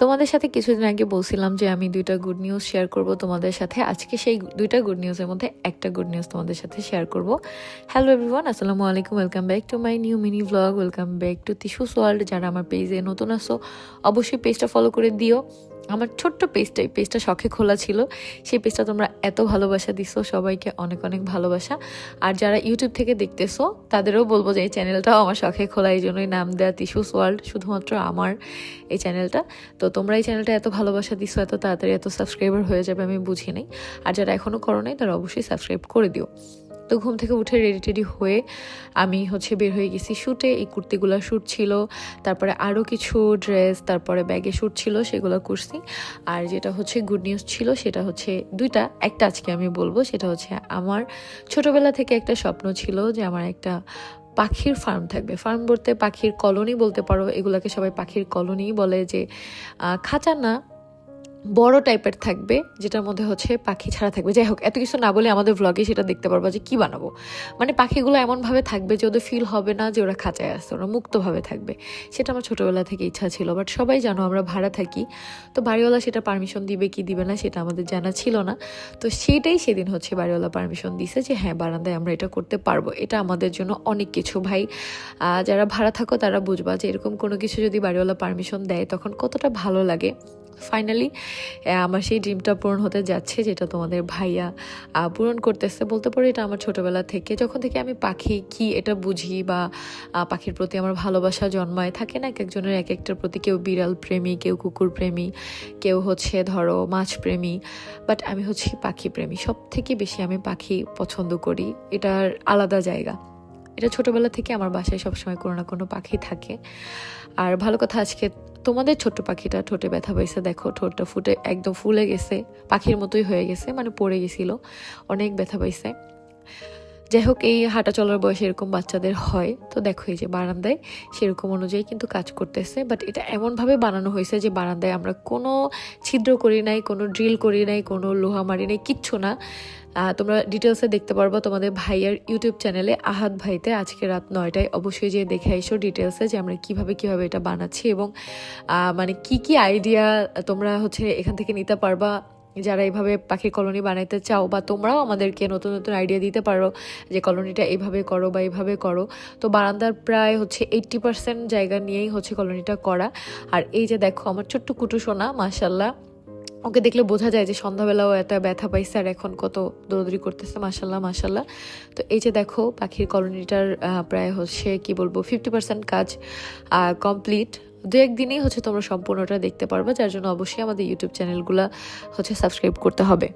তোমাদের সাথে কিছুদিন আগে বলছিলাম যে আমি দুইটা গুড নিউজ শেয়ার করব তোমাদের সাথে। আজকে সেই দুইটা গুড নিউজের মধ্যে একটা গুড নিউজ তোমাদের সাথে শেয়ার করব। হ্যালো এভরিওয়ান আসসালামু আলাইকুম welcome back to my new mini blog welcome back to Tishu's world যারা আমার পেজে নতুন আসো অবশ্যই পেজটা ফলো করে দিও। আমার ছোট্ট পেজটা, এই পেজটা শখে খোলা ছিল। সেই পেজটা তোমরা এত ভালোবাসা দিছো, সবাইকে অনেক অনেক ভালোবাসা। আর যারা ইউটিউব থেকে দেখতেছো, তাদেরও বলব যে এই চ্যানেলটাও আমার শখে খোলা, এই জন্যই নাম দেয়া তিশুস ওয়ার্ল্ড, শুধুমাত্র আমার এই চ্যানেলটা। তো তোমরা এই চ্যানেলটা এত ভালোবাসা দিছো, এত তাড়াতাড়ি এত সাবস্ক্রাইবার হয়ে যাবে আমি বুঝি নাই। আর যারা এখনও করো নাই, তারা অবশ্যই সাবস্ক্রাইব করে দিও। তো ঘুম থেকে উঠে রেডি টেডি হয়ে আমি হচ্ছে বের হয়ে গেছি শ্যুটে এই কুর্তিগুলো শ্যুট ছিল, তারপরে আরও কিছু ড্রেস তারপরে ব্যাগে শ্যুট ছিল, সেগুলো করছি। আর যেটা হচ্ছে গুড নিউজ ছিল, সেটা হচ্ছে দুইটা, একটা আজকে আমি বলব, সেটা হচ্ছে আমার ছোটবেলা থেকে একটা স্বপ্ন ছিল যে আমার একটা পাখির ফার্ম থাকবে। ফার্ম বলতে পাখির কলোনি বলতে পারো, এগুলোকে সবাই পাখির কলোনি বলে যে খাঁচা না বড় টাইপের থাকবে, যেটার মধ্যে হচ্ছে পাখি ছাড়া থাকবে। যাই হোক, এত কিছু না বলে আমাদের ভ্লগে সেটা দেখতে পারব যে কি বানাবো। মানে পাখিগুলো এমনভাবে থাকবে যে ওদের ফিল হবে না যে ওরা খাঁচায় আসছে ওরা মুক্তভাবে থাকবে। সেটা আমার ছোটোবেলা থেকে ইচ্ছা ছিল বাট সবাই জানো আমরা ভাড়া থাকি। তো বাড়িওয়ালা সেটা পারমিশন দিবে কি দিবে না সেটা আমাদের জানা ছিল না। তো সেটাই সেদিন হচ্ছে বাড়িওয়ালা পারমিশন দিছে যে হ্যাঁ বারান্দায় আমরা এটা করতে পারব। এটা আমাদের জন্য অনেক কিছু ভাই। যারা ভাড়া থাকো তারা বুঝবা যে এরকম কোনো কিছু যদি বাড়িওয়ালা পারমিশন দেয় তখন কতটা ভালো লাগে। ফাইনালি আমার সেই ড্রিমটা পূরণ হতে যাচ্ছে, যেটা তোমাদের ভাইয়া পূরণ করতেছে। বলতে পারো এটা আমার ছোটবেলা থেকে। যখন থেকে আমি পাখি কি এটা বুঝি বা পাখির প্রতি আমার ভালোবাসা জন্মায়, থাকে না এক একজনের এক একটার প্রতি কেউ বিড়াল প্রেমী, কেউ কুকুর প্রেমী, কেউ হচ্ছে ধরো মাছ প্রেমী বাট আমি হচ্ছি পাখি প্রেমী। সব থেকে বেশি আমি পাখি পছন্দ করি। এটার আলাদা জায়গা। এটা ছোটবেলা থেকে আমার বাসায় সবসময় কোনো না কোনো পাখি থাকে। আর ভালো কথা, আজকে তোমাদের ছোট্ট পাখিটা ঠোঁটে ব্যথা পাইছে, দেখো, ঠোঁটটা ফুটে একদম ফুলে গেছে, পাখির মতোই হয়ে গেছে মানে পড়ে গেছিল, অনেক ব্যথা পাইছে। যাই হোক এই হাঁটা চলার বয়সে এরকম বাচ্চাদের হয়। তো দেখো, এই যে বারান্দায় সেরকম অনুযায়ী কিন্তু কাজ করতেছে বাট এটা এমনভাবে বানানো হয়েছে যে বারান্দায় আমরা কোনো ছিদ্র করি নাই, কোনো ড্রিল করি নাই, কোনো লোহা মারি নাই, কিচ্ছু না। তোমরা ডিটেলসে দেখতে পারব তোমাদের ভাইয়ার ইউটিউব চ্যানেলে আহাত ভাইতে আজকে রাত নয়টায় অবশ্যই যে দেখে এসো ডিটেলসে যে আমরা কীভাবে কীভাবে এটা বানাচ্ছি এবং মানে কি কি আইডিয়া তোমরা হচ্ছে এখান থেকে নিতে পারবা। যারা এইভাবে পাখির কলোনি বানাইতে চাও বা তোমরাও আমাদেরকে নতুন নতুন আইডিয়া দিতে পারো যে কলোনিটা এইভাবে করো বা এইভাবে করো, তো বারান্দার প্রায় হচ্ছে এইট্টি পার্সেন্ট জায়গা নিয়েই হচ্ছে কলোনিটা করা। আর এই যে দেখো, আমার ছোট্ট কুটু সোনা মাসাল্লাহ ওকে দেখলে বোঝা যায় যে সন্ধ্যাবেলাও এত ব্যথা পাইছে আর এখন কত দৌড়দৌড়ি করতেছে মাসাল্লাহ মাসাল্লাহ তো এই যে দেখো, পাখির কলোনিটার প্রায় হচ্ছে, কি বলব ফিফটি পার্সেন্ট কাজ কমপ্লিট দু একদিনেই হচ্ছে তোমরা সম্পূর্ণটা দেখতে পারবে, যার জন্য অবশ্যই আমাদের ইউটিউব চ্যানেলগুলো হচ্ছে সাবস্ক্রাইব করতে হবে।